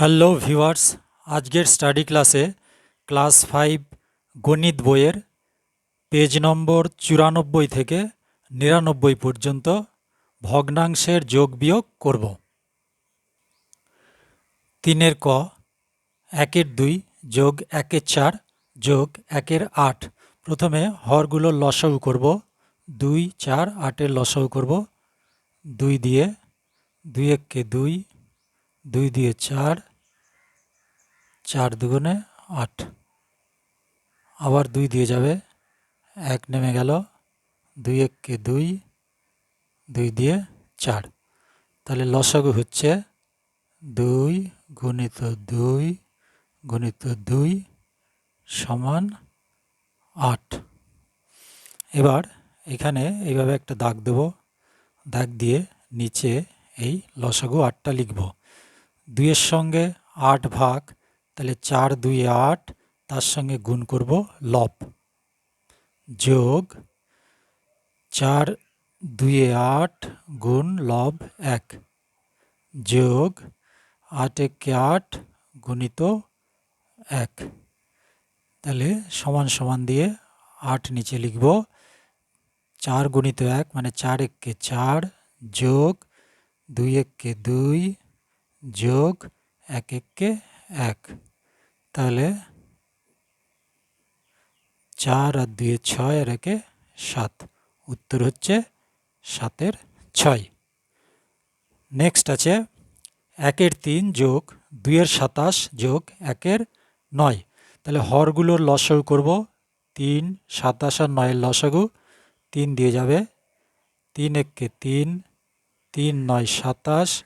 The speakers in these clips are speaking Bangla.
হ্যালো ভিউয়ার্স, আজকের স্টাডি ক্লাসে ক্লাস ফাইভ গণিত বইয়ের পেজ নম্বর চুরানব্বই থেকে নিরানব্বই পর্যন্ত ভগ্নাংশের যোগ বিয়োগ করব। তিনের ক, একের দুই যোগ একের চার যোগ একের আট। প্রথমে হরগুলো লসাউ করব, দুই, চার, আটের লসাউ করব, দুই দিয়ে, দুই এককে দুই দুই দিয়ে চার চার দুগুণে আট। আবার দুই দিয়ে যাবে। এক নেমে গেল। দুই এককে দুই দুই দিয়ে চার। তাহলে লসাগু হচ্ছে দুই গুণিত দুই গুণিত দুই সমান আট। এবার এখানে এইভাবে একটা দাগ দেব। দাগ দিয়ে নিচে এই লসাগু আটটা লিখব। দুইয়ের সঙ্গে আট ভাগ তাহলে চার, দুই, আট, তার সঙ্গে গুণ করব লব। যোগ চার দুইয়ে আট গুণ লব এক। যোগ আট একে আট গুণিত এক। তাহলে সমান সমান দিয়ে আট নিচে লিখব। চার গুণিত এক মানে চার এককে চার যোগ দুই এককে দুই যোগ এক এককে এক। তাহলে চার আর দুয়ে ছয় আর একে সাত। উত্তর হচ্ছে সাতের ছয়। নেক্সট আছে একের তিন যোগ দুইয়ের সাতাশ যোগ একের নয়। তাহলে হরগুলোর লসাগু করব। তিন, সাতাশ আর নয়ের লসাগু তিন দিয়ে যাবে। তিন এককে তিন তিন নয় সাতাশ,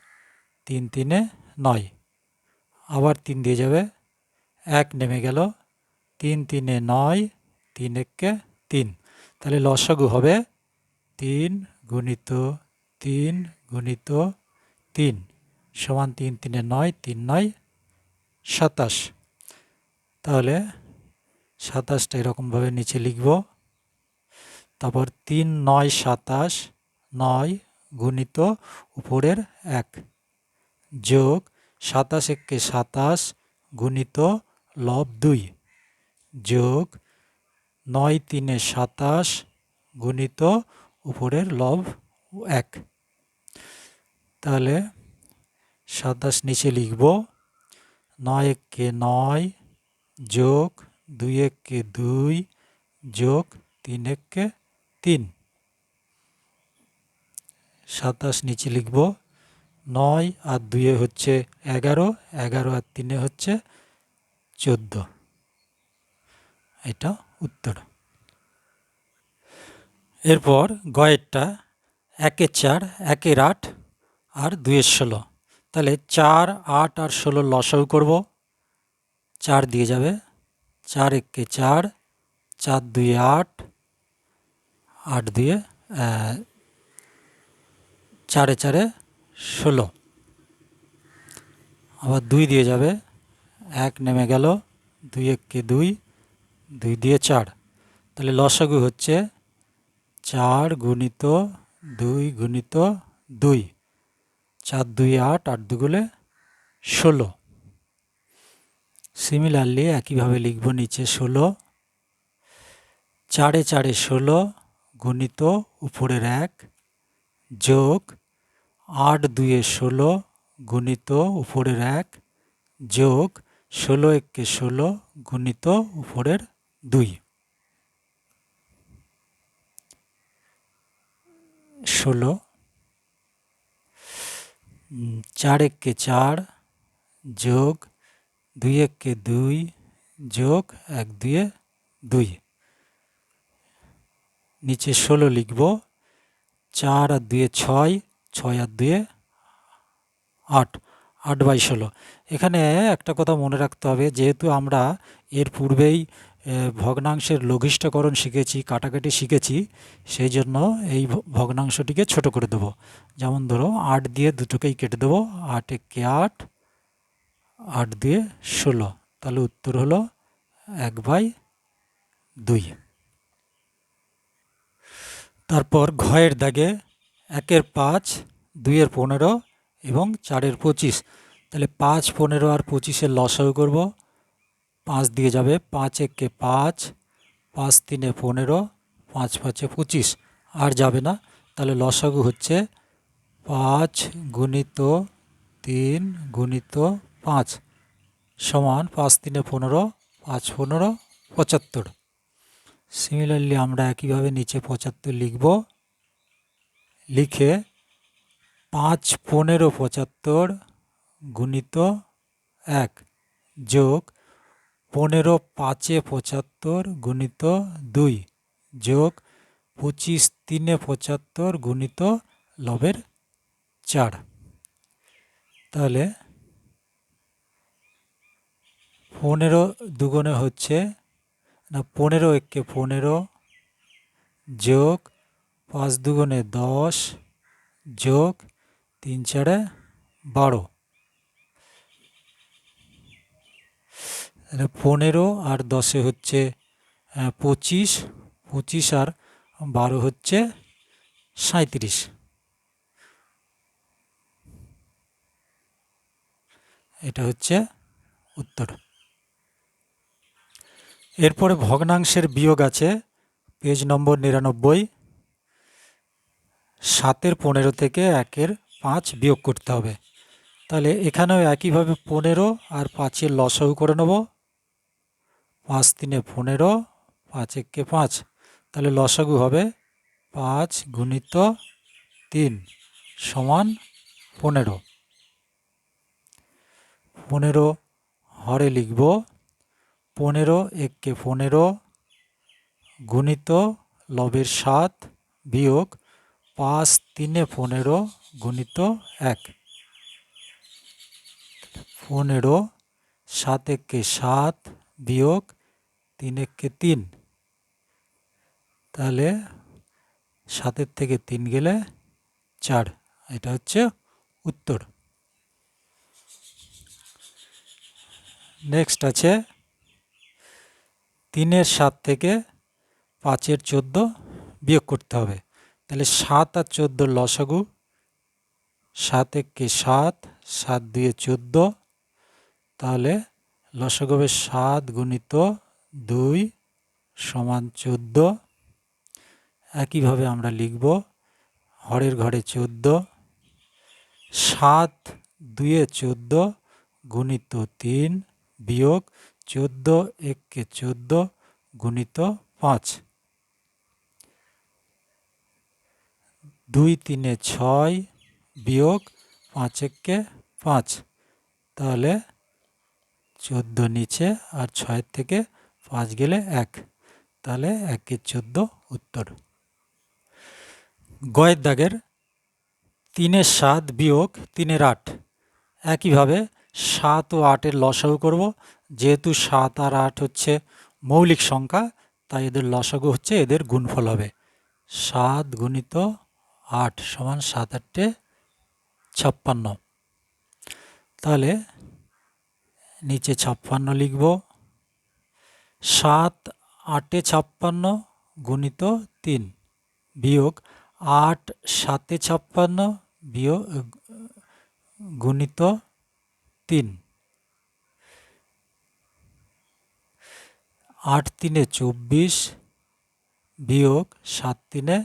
তিন তিনে নয়। আবার তিন দিয়ে যাবে। এক নেমে গেল। তিন, তিনে নয়, তিন এককে তিন। তাহলে লসাগু হবে তিন গুণিত তিন গুণিত তিন সমান তিন, তিনে নয়, তিন নয়, সাতাশ। তাহলে সাতাশটা এরকমভাবে নিচে লিখব। তারপর তিন, নয়, সাতাশ, নয় গুণিত উপরের এক যোগ সাতাশ এককে সাতাশ গুণিত লব দুই যোগ নয় তিনে সাতাশ গুণিত উপরের লব এক। তাহলে সাতাশ নিচে লিখব। নয় এককে নয় যোগ দুই এককে দুই যোগ তিন এককে তিন। সাতাশ নিচে লিখব। নয় আর দুয়ে হচ্ছে এগারো এগারো আর তিনে হচ্ছে চোদ্দ। এটা উত্তর। এরপর গয়েরটা একের চার একের আট আর দুয়ের ষোলো। তাহলে চার, আট আর ষোলো লসাউ করব। চার দিয়ে যাবে। চার একে চার চার দুয়ে আট আট দিয়ে চারে চারে ষোলো। আবার দুই দিয়ে যাবে। এক নেমে গেল, দুই এককে দুই দুই দিয়ে চার। তাহলে লসাগু হচ্ছে চার গুণিত দুই গুণিত দুই। চার, দুই, আট আট দুগুলে ষোলো। সিমিলারলি একইভাবে লিখব নিচে ষোলো। চারে চারে ষোলো গুণিত উপরের এক যোগ আট দুয়ে ষোলো গুণিত উপরের এক যোগ ষোলো একে ষোলো গুণিত উপরের দুই। ষোলো। চার একে চার যোগ দুই এককে দুই যোগ এক দুয়ে দুই। নিচে ষোলো লিখব, চার আর দুয়ে ছয় ছয় আর দুয়ে আট। আট বাই ষোলো এখানে একটা কথা মনে রাখতে হবে, যেহেতু আমরা এর পূর্বেই ভগ্নাংশের লঘিষ্ঠকরণ শিখেছি, কাটাকাটি শিখেছি, সেই জন্য এই ভগ্নাংশটিকে ছোট করে দেবো। যেমন ধরো, আট দিয়ে দুটোকেই কেটে দেবো আট একে আট আট দিয়ে ষোলো। তাহলে উত্তর হলো এক বাই দুই। তারপর ঘয়ের দাগে একের পাঁচ, দুইয়ের পনেরো এবং চারের পঁচিশ। তাহলে পাঁচ পনেরো আর পঁচিশের লসাগু করব। পাঁচ দিয়ে যাবে পাঁচ একে পাঁচ পাঁচ তিনে পনেরো, পাঁচ পাঁচে পঁচিশ। আর যাবে না, তাহলে লসাগু হচ্ছে পাঁচ গুণিত তিন গুণিত পাঁচ সমান পাঁচ তিনে পনেরো, পাঁচ পনেরো, পঁচাত্তর। সিমিলারলি আমরা একইভাবে নিচে পঁচাত্তর লিখব। লিখে পাঁচ পনেরো পঁচাত্তর গুণিত এক যোগ পনেরো পাঁচে পঁচাত্তর গুণিত দুই যোগ পঁচিশ তিনে পঁচাত্তর গুণিত লবের চার। তাহলে পনেরো দুগুণে হচ্ছে, না, পনেরো একে পনেরো যোগ পাঁচ দুগুণে দশ যোগ তিন চারে বারো। তাহলে পনেরো আর দশে হচ্ছে পঁচিশ। পঁচিশ আর বারো হচ্ছে সাঁত্রিশ এটা হচ্ছে উত্তর। এরপরে ভগ্নাংশের বিয়োগ আছে, পেজ নম্বর নিরানব্বই। সাতের পনেরো থেকে একের পাঁচ বিয়োগ করতে হবে। তাহলে এখানেও একইভাবে পনেরো আর পাঁচের লসাগু করে নেব। পাঁচ তিনে পনেরো, পাঁচ একে পাঁচ। তাহলে লসাগু হবে পাঁচ গুণিত তিন সমান পনেরো। পনেরো হরে লিখব। পনেরো একে পনেরো গুণিত লবের সাত বিয়োগ পাঁচ তিনে পনেরো গুণিত এক। পনেরো, সাত একে সাত বিয়োগ তিন একে তিন। তাহলে সাতের থেকে তিন গেলে চার। এটা হচ্ছে উত্তর। নেক্সট আছে তিনের সাত থেকে পাঁচের চোদ্দ বিয়োগ করতে হবে। তাহলে সাত আর চোদ্দোর লসাগু সাত একে সাত সাত দুয়ে চোদ্দ। তাহলে লসাগু হবে সাত গুণিত দুই সমান চোদ্দ। একইভাবে আমরা লিখব হরের ঘরে চোদ্দ। সাত দুয়ে চোদ্দ গুণিত তিন বিয়োগ চোদ্দ এককে চোদ্দ গুণিত পাঁচ। দুই তিনে ছয় বিয়োগ পাঁচ এককে পাঁচ। তাহলে চোদ্দ নিচে আর ছয়ের থেকে পাঁচ গেলে এক। তাহলে একের চোদ্দ উত্তর। গয়ের দাগের তিনের সাত বিয়োগ তিনের আট। একইভাবে সাত ও আটের লসাগু করব। যেহেতু সাত আর আট হচ্ছে মৌলিক সংখ্যা, তাই এদের লসাগু হচ্ছে এদের গুণফল হবে। সাত গুণিত আট সমান সাত আটটে ছাপ্পান্ন। তাহলে নিচে ছাপ্পান্ন লিখব। সাত, আটে ছাপ্পান্ন গুণিত তিন বিয়োগ আট, সাতে ছাপ্পান্ন বিয়োগ গুণিত তিন। আট তিনে চব্বিশ বিয়োগ সাত তিনে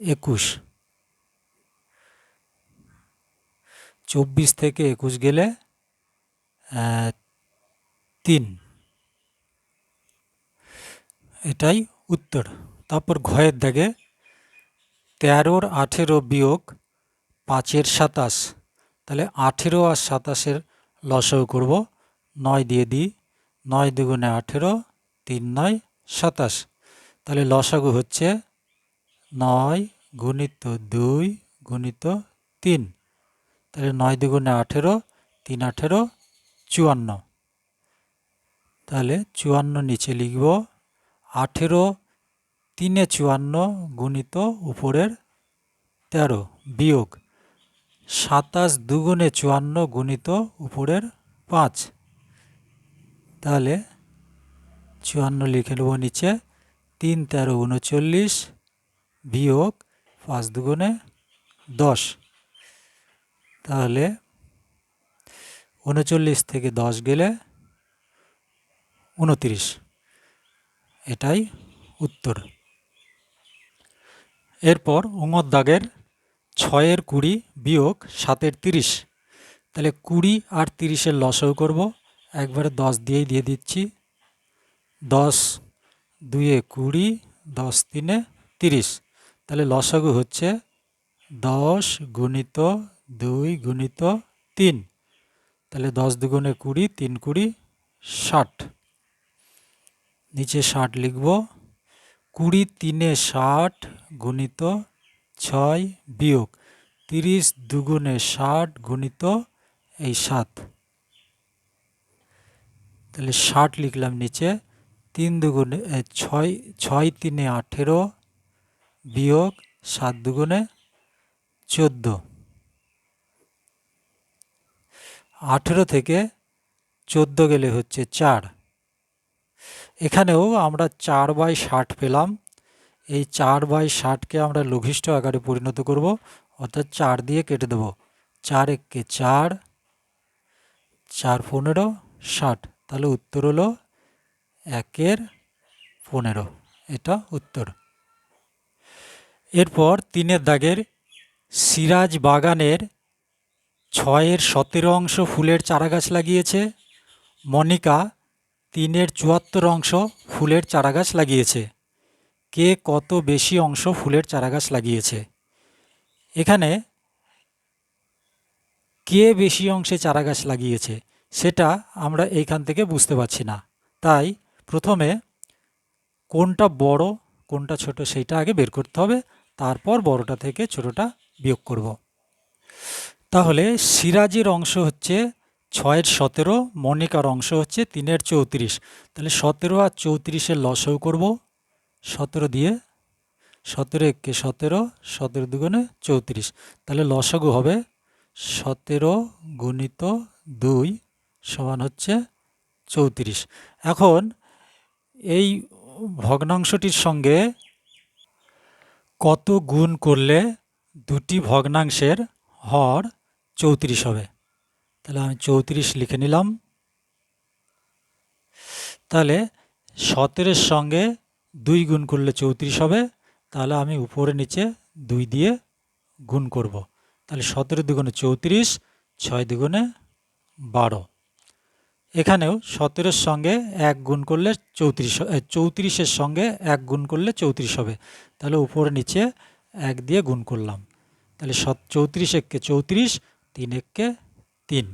একুশ। চব্বিশ থেকে একুশ গেলে তিন। এটাই উত্তর। তারপর ঘয়ের দাগে তেরোর আঠেরো বিয়োগ পাঁচের সাতাশ। তাহলে আঠেরো আর সাতাশের লসাগু করব, নয় দিয়ে দিই, নয় দুগুণে আঠেরো, তিন নয়, সাতাশ। তাহলে লসাগু হচ্ছে নয় গুণিত দুই গুণিত তিন। তাহলে নয় দুগুণে আঠেরো, তিন আঠেরো, চুয়ান্ন। তাহলে চুয়ান্ন নিচে লিখব, আঠেরো তিনে চুয়ান্ন গুণিত উপরের তেরো, বিয়োগ সাতাশ দুগুণে চুয়ান্ন গুণিত উপরের পাঁচ। তাহলে চুয়ান্ন লিখে নেব নিচে, তিন তেরো উনচল্লিশ, বিয়োগ পাঁচ দুগুণে দশ। তাহলে উনচল্লিশ থেকে দশ গেলে উনতিরিশ। এটাই উত্তর। এরপর উঙর দাগের ছয়ের কুড়ি বিয়োগ সাতের তিরিশ। তাহলে কুড়ি আর তিরিশের লসও করব। একবারে দশ দিয়েই দিয়ে দিচ্ছি। দশ দুয়ে কুড়ি, দশ তিনে তিরিশ। তাহলে লসাগু হচ্ছে দশ গুণিত দুই গুণিত তিন। তাহলে দশ দুগুণে কুড়ি, তিন কুড়ি, ষাট। নিচে ষাট লিখব। কুড়ি তিনে ষাট গুণিত ছয় বিয়োগ। তিরিশ দুগুণে ষাট গুণিত এই সাত। তাহলে ষাট লিখলাম নিচে। তিন দুগুণে ছয় ছয় তিনে আঠেরো বিয়োগ সাত দুগুণে চোদ্দ। আঠেরো থেকে চোদ্দ গেলে হচ্ছে চার। এখানেও আমরা চার বাই ষাট পেলাম। এই চার বাই ষাটকে আমরা লঘিষ্ঠ আকারে পরিণত করব, অর্থাৎ চার দিয়ে কেটে দেব। চার এককে চার চার পনেরো, ষাট। তাহলে উত্তর হলো একের পনেরো। এটা উত্তর। এরপর তিনের দাগের সিরাজ বাগানের ছয়ের সতেরো অংশ ফুলের চারাগাছ লাগিয়েছে। মনিকা, তিনের চুয়াত্তর অংশ ফুলের চারাগাছ লাগিয়েছে। কে কত বেশি অংশ ফুলের চারাগাছ লাগিয়েছে? এখানে কে বেশি অংশে চারাগাছ লাগিয়েছে সেটা আমরা এইখান থেকে বুঝতে পারছি না। তাই প্রথমে কোনটা বড়, কোনটা ছোট সেইটা আগে বের করতে হবে, তারপর বড়টা থেকে ছোটটা বিয়োগ করব। তাহলে সিরাজের অংশ হচ্ছে ছয়ের সতেরো, মনিকার অংশ হচ্ছে তিনের চৌত্রিশ। তাহলে সতেরো আর চৌত্রিশের লসও করব। সতেরো দিয়ে সতেরো একে সতেরো সতেরো দুগুণে চৌত্রিশ। তাহলে লসাগু হবে সতেরো গুণিত দুই সমান হচ্ছে চৌত্রিশ। এখন এই ভগ্নাংশটির সঙ্গে কত গুণ করলে দুটি ভগ্নাংশের হর চৌত্রিশ হবে। তাহলে আমি চৌত্রিশ লিখে নিলাম। তাহলে সতেরোর সঙ্গে দুই গুণ করলে চৌত্রিশ হবে। তাহলে আমি উপরে নিচে দুই দিয়ে গুণ করব। তাহলে সতেরো দুগুণে চৌত্রিশ, ছয় দুগুণে বারো। এখানেও সতেরোর সঙ্গে এক গুণ করলে চৌত্রিশ চৌত্রিশের সঙ্গে এক গুণ করলে চৌত্রিশ হবে। তাহলে উপরে নিচে এক দিয়ে গুণ করলাম। তাহলে সত, চৌত্রিশ এককে চৌত্রিশ তিন এককে তিন।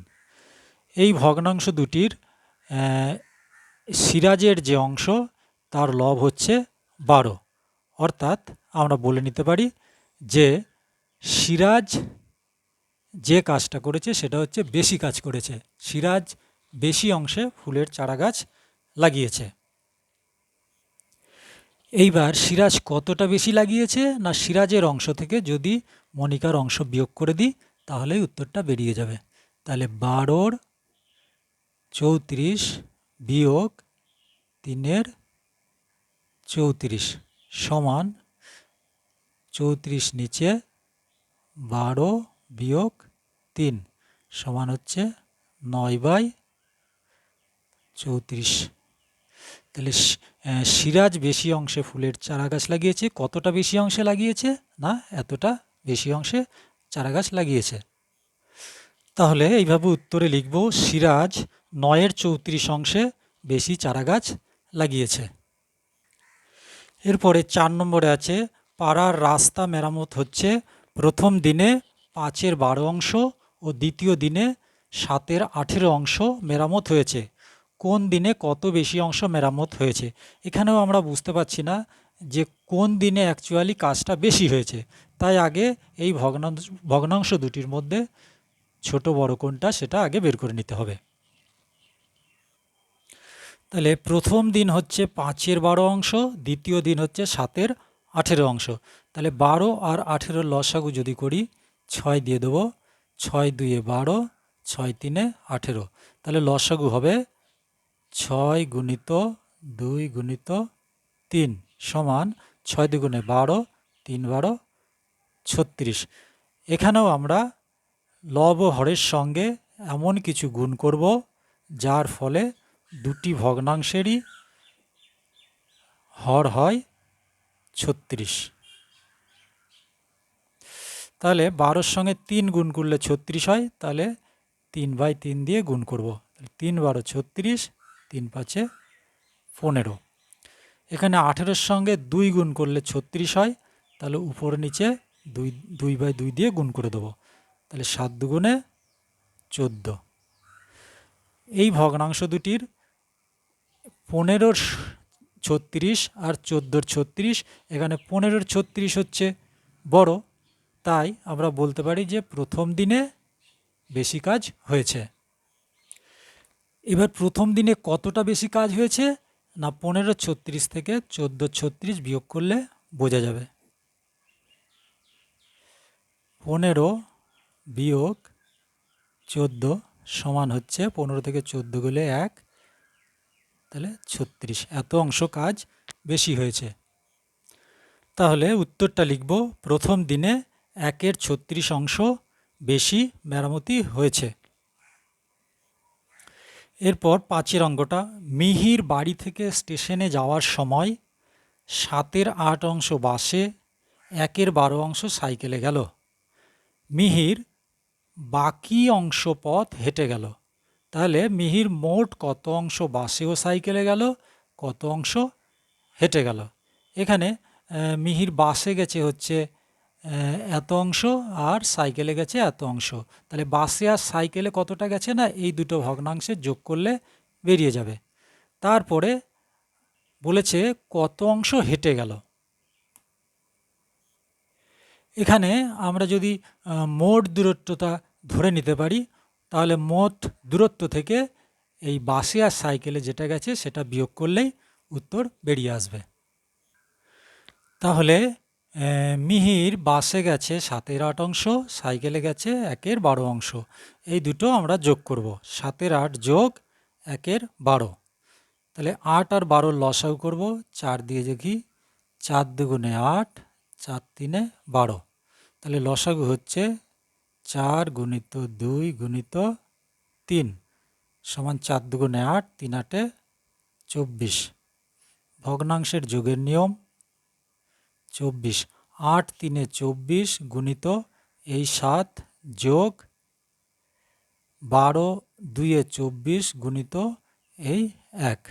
এই ভগ্নাংশ দুটির সিরাজের যে অংশ, তার লব হচ্ছে বারো। অর্থাৎ আমরা বলে নিতে পারি যে সিরাজ যে কাজটা করেছে, সেটা হচ্ছে বেশি কাজ করেছে। সিরাজ বেশি অংশে ফুলের চারাগাছ লাগিয়েছে। এইবার সিরাজ কতটা বেশি লাগিয়েছে, না সিরাজের অংশ থেকে যদি মনিকার অংশ বিয়োগ করে দিই তাহলেই উত্তরটা বেরিয়ে যাবে। তাহলে বারোর চৌত্রিশ বিয়োগ তিনের চৌত্রিশ সমান চৌত্রিশ নিচে বারো বিয়োগ তিন সমান হচ্ছে নয় বাই চৌত্রিশ। তাহলে সিরাজ বেশি অংশে ফুলের চারা গাছ লাগিয়েছে। কতটা বেশি অংশে লাগিয়েছে? না, এতটা বেশি অংশে চারা গাছ লাগিয়েছে। তাহলে এইভাবে উত্তরে লিখব, সিরাজ নয়ের চৌত্রিশ অংশে বেশি চারা গাছ লাগিয়েছে। এরপরে চার নম্বরে আছে, পাড়ার রাস্তা মেরামত হচ্ছে প্রথম দিনে পাঁচের বারো অংশ ও দ্বিতীয় দিনে সাতের আঠেরো অংশ মেরামত হয়েছে। কোন দিনে কত বেশি অংশ মেরামত হয়েছে? এখানেও আমরা বুঝতে পারছি না যে কোন দিনে অ্যাকচুয়ালি কাজটা বেশি হয়েছে। তাই আগে এই ভগ্নাংশ ভগ্নাংশ দুটির মধ্যে ছোট বড় কোনটা সেটা আগে বের করে নিতে হবে। তাহলে প্রথম দিন হচ্ছে পাঁচের বারো অংশ, দ্বিতীয় দিন হচ্ছে সাতের আঠেরো অংশ। তাহলে বারো আর আঠেরো লসাগু যদি করি, ছয় দিয়ে দেবো, ছয় দুয়ে বারো, ছয় তিনে আঠেরো। তাহলে লসাগু হবে ছয় গুণিত দুই গুণিত তিন সমান ছয় দুগুণে বারো, তিন বারো ছত্রিশ। এখানেও আমরা লব হরের সঙ্গে এমন কিছু গুণ করব, যার ফলে দুটি ভগ্নাংশেরই হর হয় ছত্রিশ। তাহলে বারোর সঙ্গে তিন গুণ করলে ছত্রিশ হয়, তাহলে তিন বাই তিন দিয়ে গুণ করব। তিন বারো ছত্রিশ, তিন পাঁচে পনেরো। এখানে আঠেরোর সঙ্গে দুই গুণ করলে ছত্রিশ হয়, তাহলে উপর নিচে দুই দুই বাই দুই দিয়ে গুণ করে দেবো। তাহলে সাত দুগুণে চোদ্দ। এই ভগ্নাংশ দুটির পনেরোর ছত্রিশ আর চোদ্দোর ছত্রিশ, এখানে পনেরোর ছত্রিশ হচ্ছে বড়। তাই আমরা বলতে পারি যে প্রথম দিনে বেশি কাজ হয়েছে। এবার প্রথম দিনে কতটা বেশি কাজ হয়েছে? না পনেরো ছত্রিশ থেকে চোদ্দ ছত্রিশ বিয়োগ করলে বোঝা যাবে। পনেরো বিয়োগ চোদ্দ সমান হচ্ছে পনেরো থেকে চোদ্দ গেলে এক, তাহলে ছত্রিশ। এত অংশ কাজ বেশি হয়েছে। তাহলে উত্তরটা লিখব, প্রথম দিনে একের ছত্রিশ অংশ বেশি মেরামতি হয়েছে। এরপর পাঁচের অঙ্কটা, মিহির বাড়ি থেকে স্টেশনে যাওয়ার সময় সাতের আট অংশ বাসে, একের বারো অংশ সাইকেলে গেল। মিহির বাকি অংশ পথ হেঁটে গেল। তাহলে মিহির মোট কত অংশ বাসে ও সাইকেলে গেল, কত অংশ হেঁটে গেল? এখানে মিহির বাসে গেছে হচ্ছে এত অংশ আর সাইকেলে গেছে এত অংশ। তাহলে বাসে আর সাইকেলে কতটা গেছে না, এই দুটো ভগ্নাংশে যোগ করলে বেরিয়ে যাবে। তারপরে বলেছে কত অংশ হেঁটে গেল। এখানে আমরা যদি মোট দূরত্বটা ধরে নিতে পারি, তাহলে মোট দূরত্ব থেকে এই বাসে আর সাইকেলে যেটা গেছে সেটা বিয়োগ করলেই উত্তর বেরিয়ে আসবে। তাহলে মিহির বাসে গেছে সাতের আট অংশ সাইকেলে গেছে একের বারো অংশ। এই দুটো আমরা যোগ করব, সাতের আট যোগ একের বারো। তাহলে আট আর বারোর লসাও করব, চার দিয়ে দেখি চার দুগুণে আট চার তিনে বারো। তাহলে লসাগু হচ্ছে চার গুণিত দুই গুণিত তিন সমান চার দুগুণে আট, তিন আটে চব্বিশ। ভগ্নাংশের যোগের নিয়ম চব্বিশ। আট তিনে চব্বিশ গুণিত এই সাত যোগ বারো দুইয়ে চব্বিশ গুণিত এই এক।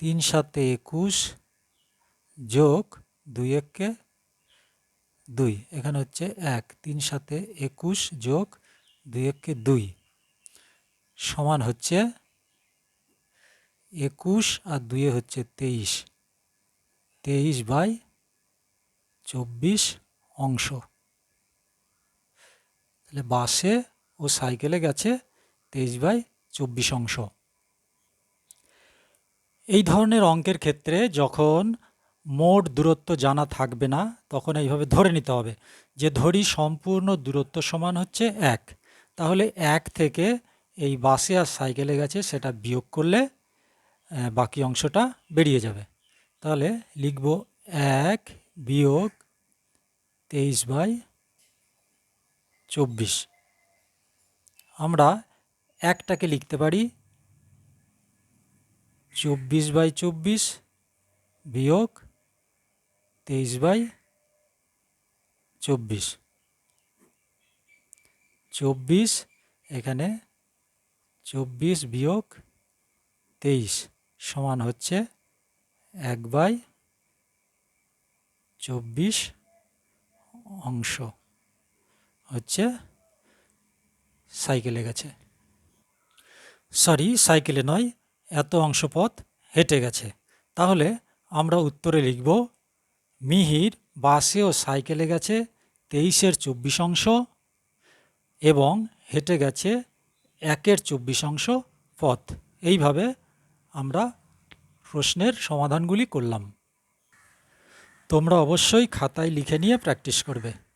তিন সাতে একুশ যোগ দুই এককে দুই। এখানে হচ্ছে এক। তিন সাতে একুশ যোগ দুই এককে দুই। সমান হচ্ছে একুশ আর দুইয়ে হচ্ছে তেইশ। তেইশ বাই চব্বিশ অংশ। তাহলে বাসে ও সাইকেলে গেছে তেইশ বাই চব্বিশ অংশ। এই ধরনের অঙ্কের ক্ষেত্রে যখন মোট দূরত্ব জানা থাকবে না, তখন এইভাবে ধরে নিতে হবে যে ধরি সম্পূর্ণ দূরত্ব সমান হচ্ছে এক। তাহলে এক থেকে এই বাসে আর সাইকেলে গেছে, সেটা বিয়োগ করলে বাকি অংশটা বেরিয়ে যাবে। তাহলে লিখব এক বিয়োগ তেইশ বাই চব্বিশ। আমরা একটাকে লিখতে পারি চব্বিশ বাই চব্বিশ বিয়োগ তেইশ বাই চব্বিশ। চব্বিশ, এখানে চব্বিশ বিয়োগ তেইশ সমান হচ্ছে এক বাই চব্বিশ অংশ হচ্ছে সাইকেলে গেছে। সরি, সাইকেলে নয়, এত অংশ পথ হেঁটে গেছে। তাহলে আমরা উত্তরে লিখব মিহির বাসে ও সাইকেলে গেছে তেইশের চব্বিশ অংশ এবং হেঁটে গেছে একের চব্বিশ অংশ পথ। এইভাবে আমরা প্রশ্নের সমাধানগুলি করলাম। তোমরা অবশ্যই খাতায় লিখে নিয়ে প্র্যাকটিস করবে।